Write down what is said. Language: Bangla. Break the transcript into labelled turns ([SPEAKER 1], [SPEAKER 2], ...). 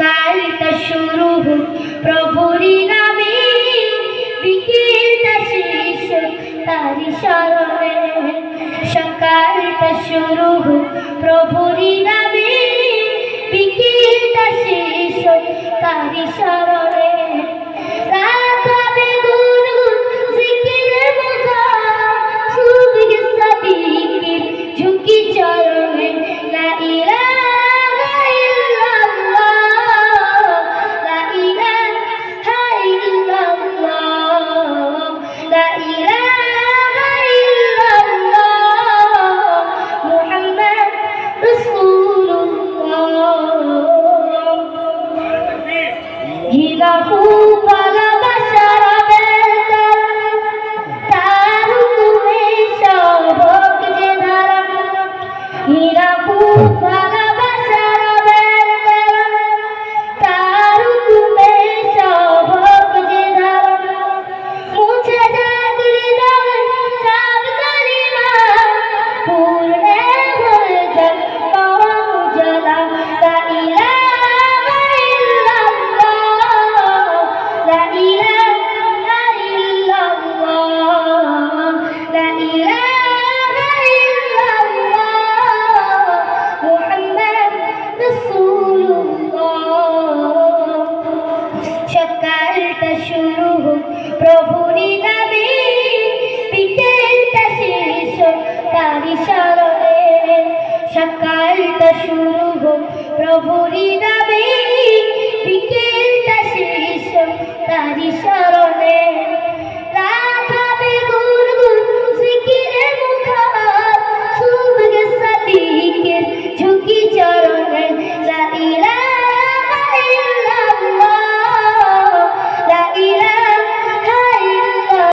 [SPEAKER 1] সকালটা শুরু হোক প্রভুরি নামে বিকেলটা শেষ তারি স্মরণে সকালটা শুরু হোক প্রভুরি নামে বিকেলটা শেষ Oh সকালটা শুরু হোক প্রভুরি নামে বিকেলটা শেষ তারি সর